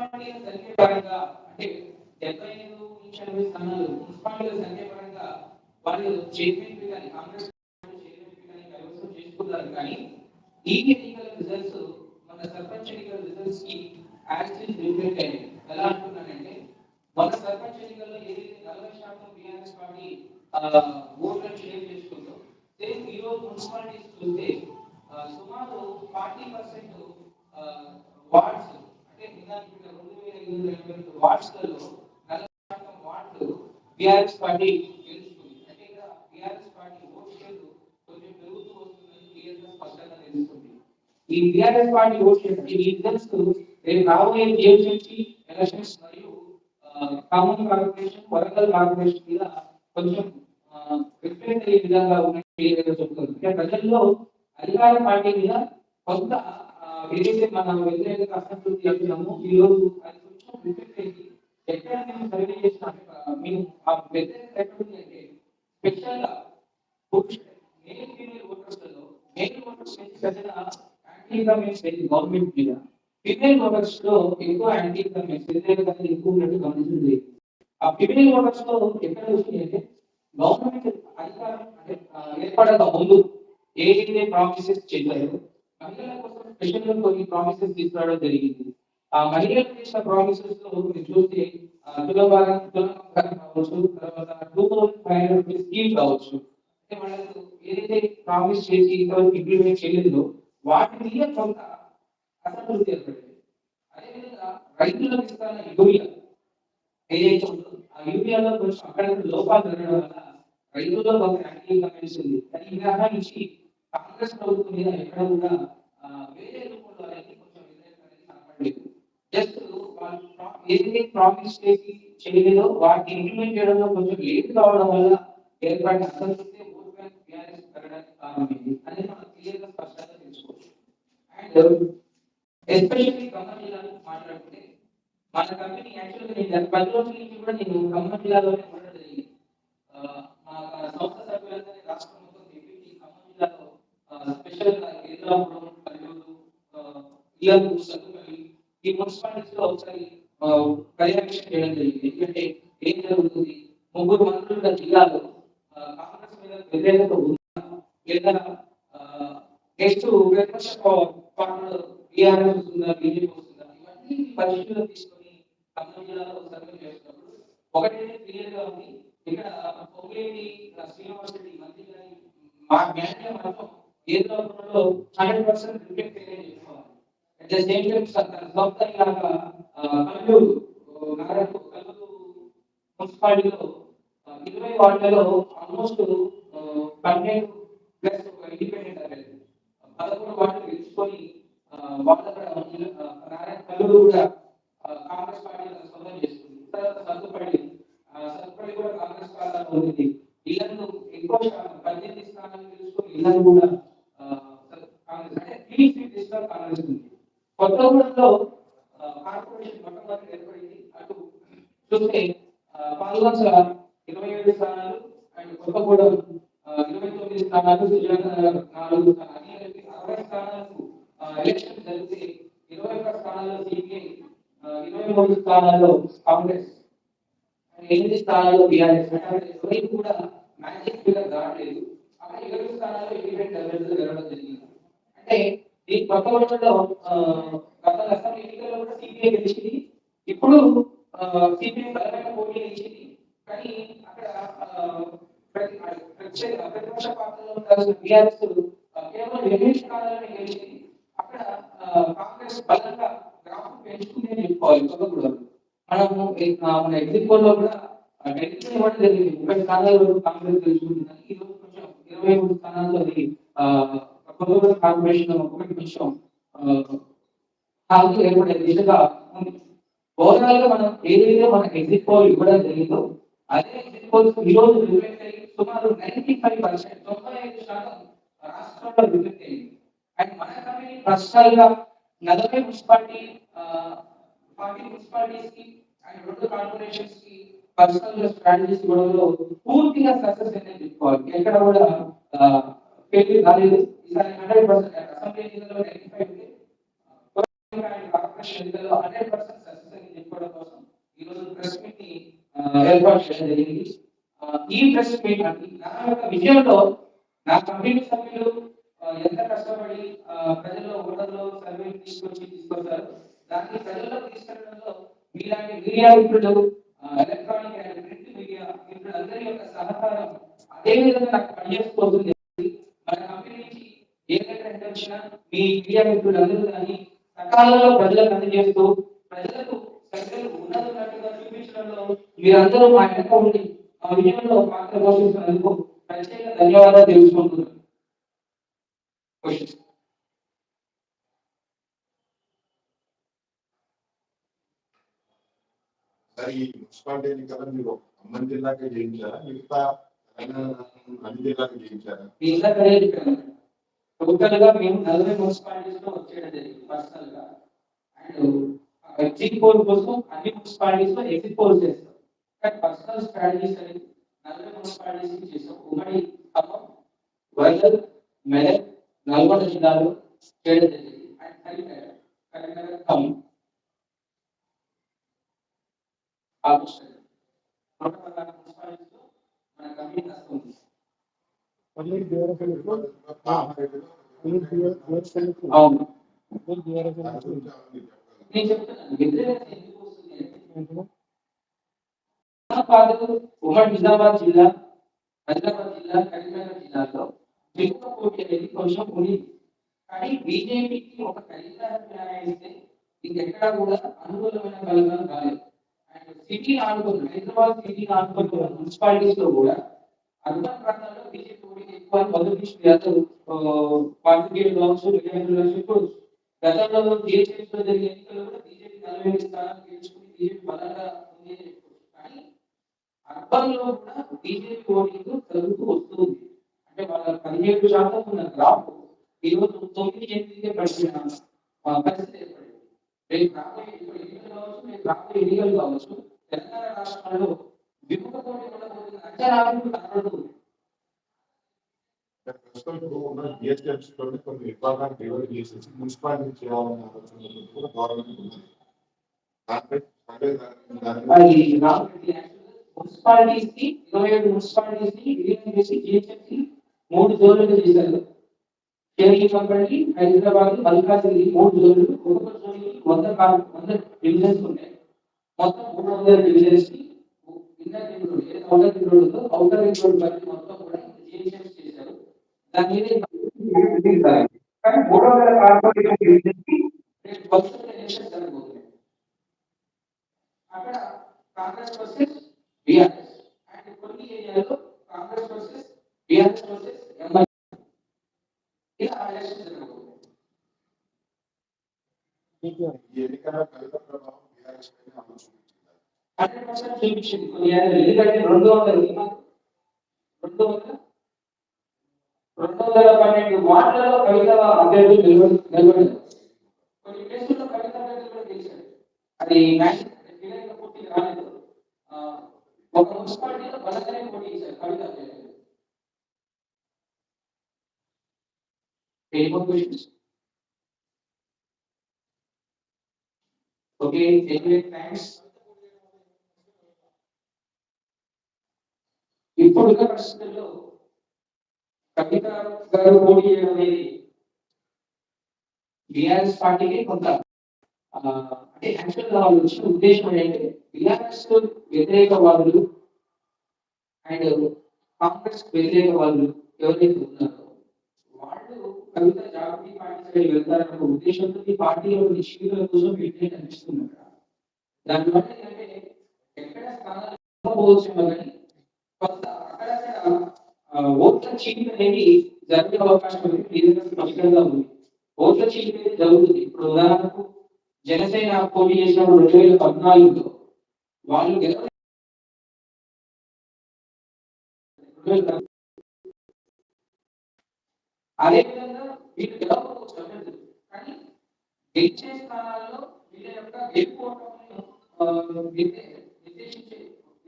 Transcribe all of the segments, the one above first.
మున్సిపాలిటీల సంఖ్య పరంగా అంటే డెబ్బై ఐదు నుంచి ఎనభై స్థానాలు మున్సిపాలిటీల సంఖ్య పరంగా వాళ్ళు చైర్మన్ కానీ కాంగ్రెస్ చైర్మన్ కానీ కైవసం చేసుకున్నారు కానీ ఈ ఎన్నికల రిజల్ట్స్ మన సర్పంచ్ ఎన్నికల రిజల్ట్స్కి యాక్సిస్ రిఫ్లెక్ట్ అయింది ఎలా అంటున్నానంటే మన సర్పంచ్ ఎన్నికల్లో ఏదైతే నలభై శాతం బీఆర్ఎస్ పార్టీ ఓట్లను షేర్ చేసుకుంటాం సేమ్ ఈరోజు మున్సిపాలిటీస్ చూస్తే సుమారు ఫార్టీ పర్సెంట్ బీఆర్ఎస్ పార్టీ గెలుచుకుంది అంటే ఇక్కడ బీఆర్ఎస్ పార్టీ షేర్ కొంచెం పెరుగుతూ వస్తుందని స్పష్టంగా తెలుస్తుంది ఈ బీఆర్ఎస్ పార్టీ ఓట్ షేర్ ఈ రిజల్ట్స్ రేపు రాబోయే జిహెచ్ఎంసీ ఎలక్షన్స్ మరియు కామన్ కార్పొరేషన్ వరంగల్ కార్పొరేషన్ మీద కొంచెం విపరీత విధంగా ఉన్నట్టు చెప్తుంది అంటే ప్రజల్లో అధికార పార్టీ మీద కొంత ఏదైతే మనం వ్యతిరేక అసంతృప్తి అంటున్నామో ఈ రోజు అది కొంచెం రిఫ్లెక్ట్ అయ్యి ఎక్కడ మేము సర్వే చేసిన మేము ఆ వ్యతిరేకత అంటే స్పెషల్గా ఫీమేల్ ఓటర్స్ గవర్నమెంట్ మీద. ఫిమేల్ ఓటర్స్లో ఎక్కువ యాంటీ ఎక్కువ ఉన్నట్టు గమనించింది. ఆ ఫిమేల్ ఓటర్స్లో ఎక్కడ అంటే గవర్నమెంట్ అధికారం అంటే ఏర్పడక ముందు ఏదైతే ప్రామిసెస్ చేశారో మహిళల కోసం స్పెషల్గా కొన్ని ప్రామిసెస్ తీసుకురావడం జరిగింది. ఆ మహిళలకు చేసిన ప్రామిసెస్లో మీరు చూస్తే ఆ, తులభారం కావచ్చు తర్వాత two thousand five hundred rupees scheme కావచ్చు. అంటే వాళ్ళకు ఏదైతే ప్రామిస్ చేసి ఇంతవరకు ఇంప్లిమెంట్ చేయలేదో వాటి మీద కొంత అసంతృప్తి ఏర్పడింది. అదేవిధంగా రైతులకు ఇస్తున్న యూరియా ఏదైతే ఉందో ఆ యూరియాలో కొంచెం అక్కడ లోపాలు జరగడం వల్ల రైతుల్లో కొంత యాంటీ కమెంట్స్ ఉంది. అది మినహాయించి కాంగ్రెస్ ప్రభుత్వం మీద ఎక్కడ కూడా ఆ, వేరే రూపంలో అనేది కొంచెం వ్యతిరేకత అనేది కనపడలేదు. జస్ట్ వాళ్ళు ప్రా- ఏదైతే ప్రామిస్ చేసి చేయలేదో వాటిని ఇంప్లిమెంట్ చేయడంలో కొంచెం లేట్ కావడం వల్ల ఏర్పడిన అసంతృప్తి ఓట్ బ్యాంక్ టీఆర్ఎస్ పెరగడానికి కారణమైంది. అనేది మనం క్లియర్గా స్పష్టంగా తెలుసుకోవచ్చు. అండ్ ఎస్పెషల్లీ ఖమ్మం జిల్లాలో మాట్లాడుకుంటే మన కంపెనీ యాక్చువల్గా నేను గత పది రోజుల నుంచి కూడా నేను ఖమ్మం జిల్లాలోనే ఉండడం జరిగింది. ఆ, మా సంస్థ సభ్యులందరినీ రాష్ట్రం మొత్తం తిప్పి ఖమ్మం జిల్లాలో స్పెషల్గా కల్లూరు ఇల్లందు సత్తుపల్లి ఈ మున్సిపాలిటీస్ ఒకసారి పర్యవేక్షణ చేయడం జరిగింది. ఎందుకంటే ఏం జరుగుతుంది? ముగ్గురు మంత్రులుగా జిల్లాలో కాంగ్రెస్ మీద వ్యతిరేకత ఉందా లేదా నెక్స్ట్ ప్రతిపక్ష పార్టీలో టీఆర్ఎస్ వస్తుందా బీజేపీ వస్తుందా ఇవన్నీ పరిశీలన తీసుకొని ఖమ్మం జిల్లాలో సర్వే చేసినప్పుడు ఒకటైతే క్లియర్గా ఉంది. ఇక్కడ పొంగేటి శ్రీనివాస్ రెడ్డి మంత్రి గారి మా జ్ఞానం మాత్రం ఏదో హండ్రెడ్ పర్సెంట్ రిఫ్లెక్ట్ అయ్యే అట్ ద సేమ్ టైం సొంత ఇలాగా కల్లూరు నగరం కల్లూరు మున్సిపాలిటీలో ఇరవై వార్డులలో ఆల్మోస్ట్ పన్నెండు ప్లస్ ఒక ఇండిపెండెంట్ అభ్యర్థి పదకొండు వార్డులు గెలుచుకొని ఆ, వాళ్ళ అక్కడ నారాయణ కూడా కాంగ్రెస్ పార్టీ సొంతం చేస్తుంది తర్వాత సత్తుపల్లి సత్తుపల్లి కూడా కాంగ్రెస్ పార్టీలో ఉంది. ఇళ్ళను ఎక్కువ పద్దెనిమిది స్థానాలు గెలుచుకొని ఇళ్ళను కూడా ఆ, కాంగ్రెస్ అంటే క్లీన్ స్వీప్ లిస్ట్లో కాంగ్రెస్ ఉంది కొత్తగూడెంలో ఆ, కార్పొరేషన్ మొట్టమొదటి ఏర్పడింది. అటు చూస్తే ఆ, ఇరవై ఏడు స్థానాలు అండ్ కొత్తగూడెం ఇరవై తొమ్మిది స్థానాలు నాలుగు స్థానాలు. అరవై స్థానాలకు ఎలక్షన్ జరిగితే ఇరవై ఒక్క స్థానాల్లో సిపిఐ ఇరవై మూడు స్థానాల్లో కాంగ్రెస్ ఎనిమిది స్థానాల్లో బీఆర్ఎస్. అంటే ఎవరికి కూడా మ్యాజిక్ ఫిగర్ దాటలేదు అక్కడ ఇరవై స్థానాల్లో ఇండిపెండెంట్ అభ్యర్థులు గెలవడం జరిగింది. అంటే ఈ కొత్త ఓట్లలో గత అసెంబ్లీ ఎన్నికల్లో కూడా సిపిఐ గెలిచింది. ఇప్పుడు సిపిఐ బలమైన పోటీ గెలిచింది. కానీ అక్కడ ప్రతిపక్ష పార్టీలో ఉండాల్సిన బీఆర్ఎస్ కేవలం ఎనిమిది కాలంలో గెలిచింది. అక్కడ కాంగ్రెస్ బలంగా గ్రాఫం పెంచుకుంది అని చెప్పుకోవాలి చదవకూడదు మనము మన ఎగ్జిట్ పోల్లో కూడా డెలిషన్ ఇవ్వడం జరిగింది ముప్పై స్థానాల్లో కాంగ్రెస్ గెలుచుకుంటుందని ఈరోజు కొంచెం ఇరవై మూడు స్థానాల్లో అది ఆ, కార్పొరేషన్ ఒకటి కొంచెం హామీ ఏర్పడే దిశగా ఉంది ఓవరాల్గా మనం ఏదైతే మన ఎగ్జిట్ పోల్ ఇవ్వడం జరిగిందో అదే ఎగ్జిట్ పోల్స్ ఈ రోజు రిఫ్లెక్ట్ అయ్యి సుమారు నైన్టీ ఫైవ్ పర్సెంట్ తొంభై ఐదు శాతం రాష్ట్రంలో రిఫ్లెక్ట్ అయ్యింది. అండ్ మన కమిటీ కంపెనీ గా నలభై మున్సిపాలిటీ ఫార్టీ మున్సిపాలిటీస్కి అండ్ రెండు కార్పొరేషన్స్కి పర్సనల్ స్ట్రాటజీస్ గొడవలో పూర్తిగా సక్సెస్ అనేది చెప్పుకోవాలి. ఎక్కడ కూడా ఫెయిల్ కాలేదు ఈసారి హండ్రెడ్ పర్సెంట్ అసెంబ్లీ ఎన్నికల్లో నైన్టీ ఫైవ్ కార్పొరేషన్ ఎన్నికల్లో హండ్రెడ్ పర్సెంట్ సక్సెస్ కోసం ఈ రోజు ప్రెస్ మీట్ని ఏర్పాటు చేయడం జరిగింది. ఈ ప్రెస్ మీట్ అంటే నా యొక్క విజయంలో నా కమిటీ సభ్యులు ఎంత కష్టపడి ప్రజల్లో ఓటర్లో సర్వే తీసుకొచ్చి తీసుకొస్తారు దాన్ని ప్రజల్లో తీసుకెళ్ళడంలో మీలాంటి మీడియా మిత్రులు ఎలక్ట్రానిక్ అండ్ ప్రింట్ మీడియా మిత్రులందరి యొక్క సహకారం అదే విధంగా నాకు పనిచేసుకోవాల్సింది వచ్చినా మీ మీడియా మిత్రులందరూ దాన్ని సకాలంలో ప్రజలకు అందజేస్తూ ప్రజలకు ప్రజలు ఉన్నతున్నట్టుగా చూపించడంలో మీరందరూ మా వెనక ఉండి ఆ విజయంలో పాత్ర పోషిస్తున్నందుకు ప్రత్యేక ధన్యవాదాలు తెలుసుకుంటున్నాను. ఈ మున్సిపాలిటీ ఎన్నికలు మీరు ఖమ్మం జిల్లాకే చేయించారా మిగతా అన్ని జిల్లాకు చేయించారా మీ ఇందాక అదే చెప్పాను టోటల్గా మేము నలభై మున్సిపాలిటీస్లో వచ్చేయడం జరిగింది పర్సనల్గా అండ్ ఎగ్జిట్ పోల్ కోసం అన్ని మున్సిపాలిటీస్లో ఎగ్జిట్ పోల్ చేస్తాం కానీ పర్సనల్ స్ట్రాటజీస్ అనేది నలభై మున్సిపాలిటీస్కి చేసాం ఉమ్మడి ఖమ్మం వరంగల్ మెదక్ నల్గొండ జిల్లాలో చేయడం జరిగింది అండ్ కరీంనగర్ కరీంనగర్ ఖమ్మం మున్సిపాలిటీస్లో మన కమిటీ వస్తుంది పన్నీర్ దేవరసలకు పన్నీర్ దేవరసలకు అవును. పన్నీర్ దేవరసలకు నేను చెప్తున్నాను వ్యతిరేకత ఎందుకు వస్తుంది అంటే నిజామాబాద్ ఉమ్మడి నిజామాబాద్ జిల్లా హైదరాబాద్ జిల్లా కరీంనగర్ జిల్లాలో తెలుగు పోటీ అనేది కొంచెం ఉంది. కానీ బీజేపీకి ఒక కరీంనగర్ న్యాయిస్తే ఇంకెక్కడా కూడా అనుకూలమైన ఫలితాలు రాలేదు. అండ్ సిటీ ఆనుకున్న హైదరాబాద్ సిటీ ఆనుకున్న మున్సిపాలిటీస్లో కూడా అర్బన్ ప్రాంతాల్లో బీజేపీ ఓడికి ఎక్కువ మొదటి అసలు పార్టీ కావచ్చు విజయనగరం కావచ్చు గతంలో జిహెచ్ఎస్లో జరిగిన ఎన్నికల్లో కూడా బీజేపీ నలభై ఎనిమిది స్థానాలు గెలుచుకుని బీజేపీ బలంగా ఉంది అని చెప్పుకోవచ్చు కానీ అర్బన్లో కూడా బీజేపీ ఓటింగ్ తగ్గుతూ వస్తుంది. అంటే వాళ్ళ పదిహేడు శాతం ఉన్న గ్రాఫ్ ఈరోజు తొమ్మిది ఎనిమిదికే పడిన పరిస్థితి ఏర్పడింది. రేపు రాబోయే ఎన్నికలు కావచ్చు రేపు రాబోయే ఎన్నికలు కావచ్చు తెలంగాణ రాష్ట్రాల్లో విముఖ పోటీ ఉండబోతున్న అంచనాలు కనబడుతుంది ప్రస్తుతం ఇప్పుడు ఉన్న జిఎస్టిఎంసీ లోనే కొన్ని విభాగాలు డెలివరీ చేసేసి మున్సిపాలిటీ చేయాలనే ఆలోచన కూడా గవర్నమెంట్ ఉంది. మున్సిపాలిటీస్కి ఇరవై ఏడు మున్సిపాలిటీస్కి విలీనం చేసి జిహెచ్ఎంసీ మూడు జోన్లుగా చేశారు. కేరళ హైదరాబాద్ మల్కాజిగిరి మూడు జోన్లు ఒక్కొక్క జోన్కి వంద వంద డివిజన్స్ ఉన్నాయి. మొత్తం మూడు వందల డివిజన్స్కి inner ring road outer ring road outer ring road మొత్తం కూడా జిహెచ్ఎంసీ చేశారు దాని మీద కానీ మూడు వందల కార్పొరేషన్ డివిజన్స్కి రేపు భవిష్యత్తు ఎలక్షన్ జరగబోతున్నాయి. అక్కడ కాంగ్రెస్ వర్సెస్ బీఆర్ఎస్. అండ్ కొన్ని ఏరియాలో Congress versus BRS versus MI ఇలా ఎలక్షన్ జరగబోతుంది ఈ ఎన్నికల ఫలిత ప్రభావం బీఆర్ఎస్ పైన అమలు చూపించింది? హండ్రెడ్ పర్సెంట్ చూపించింది. కొన్ని ఏరియాలో. ఎందుకంటే రెండు వందల రెండు వందల రెండు వందల పన్నెండు వార్డులలో కవిత అభ్యర్థులు నిలబడి నిలబడ్డారు కొన్ని ప్లేసుల్లో కవిత అభ్యర్థులు కూడా గెలిచారు అది మ్యాచ్ ఫిగర్ పూర్తిగా రాలేదు ఆ, ఒక మున్సిపాలిటీలో బలంగానే పోటీ చేశారు కవిత అభ్యర్థులు Any more questions? Okay, anyway, thanks. ఇప్పుడున్న పరిస్థితుల్లో కవిత గారు పోటీ చేయడం అనేది బీఆర్ఎస్ పార్టీకి కొంత అంటే యాక్చువల్గా వాళ్ళు వచ్చిన ఉద్దేశం ఏంటంటే బీఆర్ఎస్ వాళ్ళు అండ్ కాంగ్రెస్ వ్యతిరేక వాళ్ళు ఎవరైతే ఉన్నారో వాళ్ళు కవిత జాగృతి పార్టీ సైడ్ వెళ్తారన్న ఉద్దేశంతో ఈ పార్టీలో నిష్క్రియుల కోసం వ్యతిరేక అనిపిస్తున్నారు దానివల్ల ఏంటంటే ఎక్కడ స్థానాలు పోవచ్చు కానీ కొంత ఓట్ల చీలిక అనేది జరిగే అవకాశం అనేది క్లియర్గా స్పష్టంగా ఉంది. ఓట్ల చీలిక అనేది జరుగుతుంది. ఇప్పుడు ఉదాహరణకు జనసేన పోటీ చేసినప్పుడు రెండు వేల పద్నాలుగులో వాళ్ళు గెలవ వీళ్ళు గెలవకపోవచ్చు కానీ గెలిచే స్థానాల్లో వీళ్ళ యొక్క నిర్దేశించే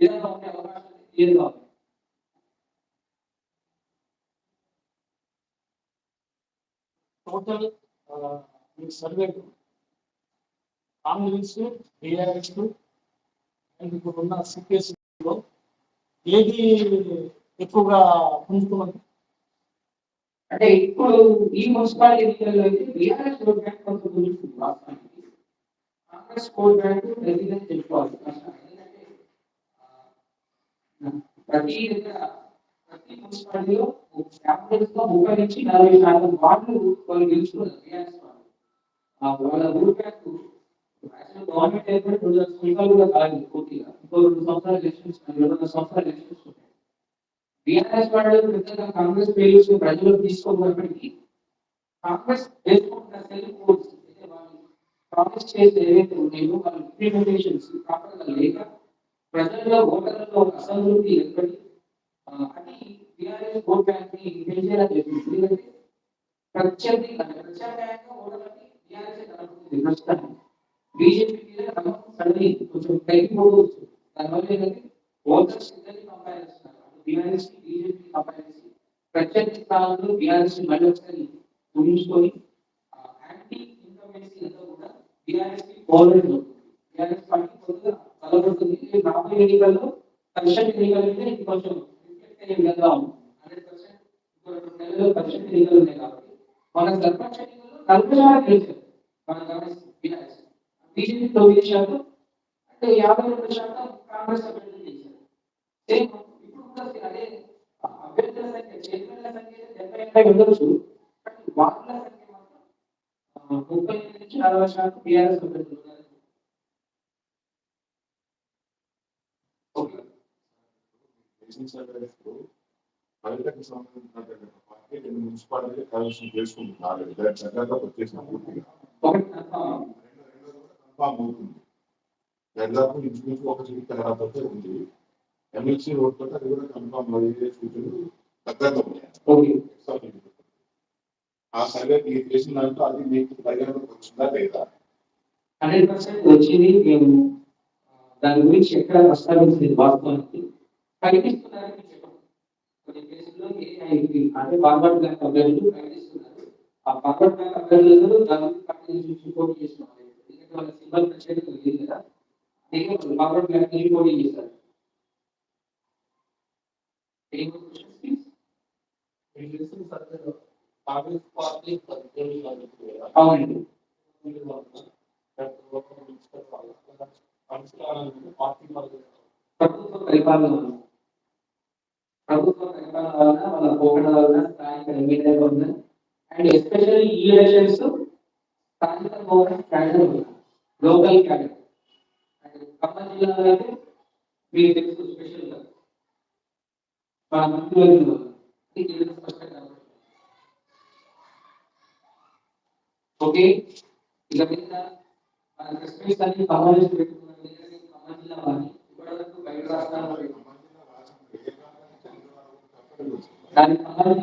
విధంగా ఉండే అవకాశం ఉంది total survey Congress TRS and ఇప్పుడు ఉన్న సిపిఎస్ ఏది ఎక్కువగా పుంజుకున్నది? అంటే ఇప్పుడు ఈ మున్సిపాలిటీ ఎన్నికల్లో అయితే బీఆర్ఎస్ ఓట్ బ్యాంక్ కొంత గురించి వాస్తవానికి కాంగ్రెస్ ఓట్ బ్యాంక్ ప్రతిదీ తెలుసుకోవాలి ప్రతి దగ్గర ప్రతి మున్సిపాలిటీలో క్యాపిటల్స్లో ముప్పై నుంచి నలభై శాతం వార్డులు వాళ్ళు గెలుచుకున్నారు బీఆర్ఎస్ వాళ్ళు ఆ, వాళ్ళ ఓట్ బ్యాంక్ యాక్చువల్ గవర్నమెంట్ ఏర్పడి రెండు వేల సంవత్సరాలు కూడా కాలేదు పూర్తిగా ఇంకో రెండు సంవత్సరాలు ఎలక్షన్స్ రెండు సంవత్సరాలు ఎలక్షన్స్ ఉంటాయి బీఆర్ఎస్ వాళ్ళు పెద్దగా కాంగ్రెస్ పేరుస్ ప్రజలకు తీసుకోబోయినప్పటికీ కాంగ్రెస్ వేసుకుంటున్న సెల్ కోడ్స్ అయితే వాళ్ళు ప్రామిస్ చేసి ఏవైతే ఉన్నాయో వాళ్ళ ఇంప్లిమెంటేషన్స్ ప్రాపర్గా లేక ప్రజల్లో ఓటర్లలో ఒక అసంతృప్తి ఏర్పడి ఆ, అది ఓట్ బ్యాంక్ని చేసింది ఎందుకంటే ప్రత్యర్థి ప్రత్యామ్నాయంగా ఓటర్లకి బీజేపీ మీద నమ్మకం కొంచెం తగ్గిపోవచ్చు దానివల్ల ఏంటంటే ఓటర్స్ ఇద్దరిని కంపేర్ చేస్తున్నారు బీఆర్ఎస్ బీజేపీ కంపేర్ చేసి ప్రత్యర్థి స్థానంలో బీఆర్ఎస్ మళ్ళీ ఒకసారి ఊహించుకొని యాంటీ అంతా కూడా బీఆర్ఎస్కి బీఆర్ఎస్ పార్టీ రాబోయే ఎన్నికల్లో ఎన్నికలు కొంచెం రిఫ్లెక్ట్ విధంగా ఉంది హండ్రెడ్ పర్సెంట్ ఇంకో రెండు నెలల్లో పరిషత్ ఎన్నికలు ఉన్నాయి కాబట్టి. మన సర్పంచ్ ఎన్నికల్లో నలభై శాతం గెలిచారు. మనం గమనిస్తాం బీఆర్ఎస్. బీజేపీ తొమ్మిది శాతం అంటే యాభై రెండు శాతం కాంగ్రెస్ అభ్యర్థులు గెలిచారు. సేమ్ ఇప్పుడు కూడా అదే అభ్యర్థుల సంఖ్య చైర్మన్ల సంఖ్య డెబ్బై ఎనభై ఉండొచ్చు. కానీ వార్డుల సంఖ్య మాత్రం ముప్పై నుంచి నలభై శాతం బీఆర్ఎస్ అభ్యర్థులు ఉన్నారు ఓకే పల్లెటూరుకి సంబంధించినటువంటి పార్టీ రెండు మున్సిపాలిటీ కలెక్షన్ చేసుకుంటున్నారు దాని చక్కగా వచ్చేసిన పూర్తిగా. రెండు రెండు కన్ఫామ్ అవుతుంది. దాదాపు ఇంచుమించు ఒక సీట్ తేడాతో ఉంది. ఎమ్మెల్సీ ఓట్తో అది కూడా కన్ఫామ్ అయ్యే సూచనలు దగ్గరగా ఉన్నాయి. ఆ సర్వే మీరు చేసిన దాంట్లో అది మీకు పరిగణలోకి వచ్చిందా లేదా? హండ్రెడ్ పర్సెంట్ వచ్చింది. మేము దాని గురించి ఎక్కడ ప్రస్తావించలేదు వాస్తవానికి. ప్రకటిస్తున్నారని మీకు చెప్పండి కొన్ని కేసుల్లో ఏఐపి అంటే ఫార్వర్డ్ బ్యాంక్ అభ్యర్థులు ప్రకటిస్తున్నారు ఆ ఫార్వర్డ్ బ్యాంక్ అభ్యర్థులు దాని గురించి ప్రకటించి పోటీ చేస్తున్నారు. ఎందుకంటే వాళ్ళ సింబల్ ప్రత్యేకత లేదు కదా. అందుకే వాళ్ళు ఫార్వర్డ్ బ్యాంక్ నుంచి పోటీ చేస్తారు పార్టీ అవునండి. పార్టీ ప్రభుత్వ పరిపాలన ప్రభుత్వ పరిపాలన వలన వాళ్ళ పోకడ వలన స్థానిక ఎమ్మెల్యే వలన అండ్ ఎస్పెషల్లీ ఈ ఎలక్షన్స్ స్థానిక government cadre local cadre. And Khammam జిల్లాలో అయితే మీకు తెలుసు స్పెషల్ మన మంత్రుల ఓకే? ఇక మీద మన క్రిస్మస్ అన్ని ఖమ్మం నుంచి పెట్టుకున్నాం ఖమ్మం జిల్లా వాళ్ళని ఇప్పటివరకు బయట రాష్ట్రాల్లో పెట్టుకున్నాం దాని ఖమ్మం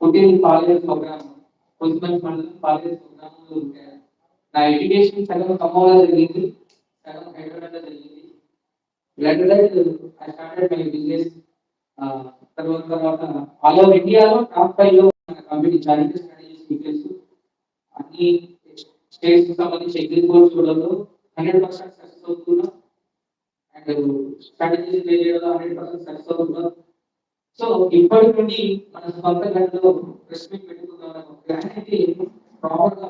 పుట్టిన కాలేజ్ ప్రోగ్రామ్ కొంచెం మండలం కాలేజ్ ప్రోగ్రామ్ నా ఎడ్యుకేషన్ సగం ఖమ్మంలో జరిగింది సగం హైదరాబాద్లో జరిగింది later I started my business తర్వాత తర్వాత ఆల్ ఓవర్ ఇండియాలో టాప్ ఫైవ్లో కంపెనీ చారిటీ స్ట్రాటజీస్ స్పీకర్స్ అన్ని స్టేట్స్కి సంబంధించి అగ్రికల్చర్ చూడడంలో హండ్రెడ్ పర్సెంట్ సక్సెస్ అవుతున్నా. అండ్ స్ట్రాటజీస్ చేయడంలో హండ్రెడ్ పర్సెంట్ సక్సెస్ అవుతున్నా. సో ఇప్పటి నుండి మన సొంత గంటలో రెస్పెక్ట్ ప్లాన్ అయితే ప్రాపర్గా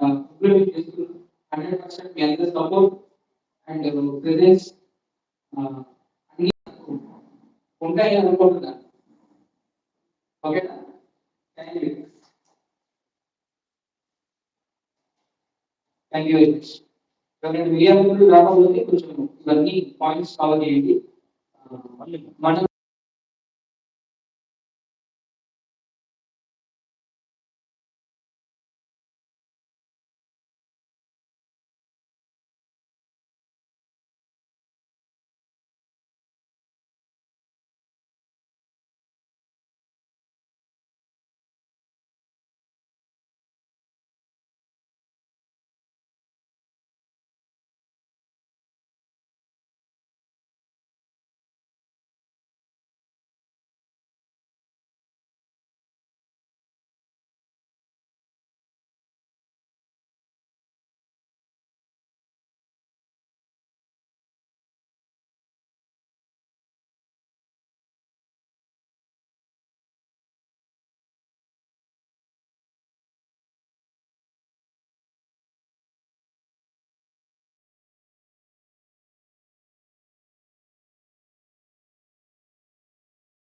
ఇంప్లిమెంట్ చేస్తున్నాం హండ్రెడ్ పర్సెంట్ మీ అందరి సపోర్ట్ అండ్ ప్రెజెన్స్ అన్ని ఉంటాయి అనుకుంటున్నాను. ఓకేనా thank you thank you very much media ముందు రాకపోతే కొంచెం ఇవన్నీ పాయింట్స్ కవర్ చేయండి. మనం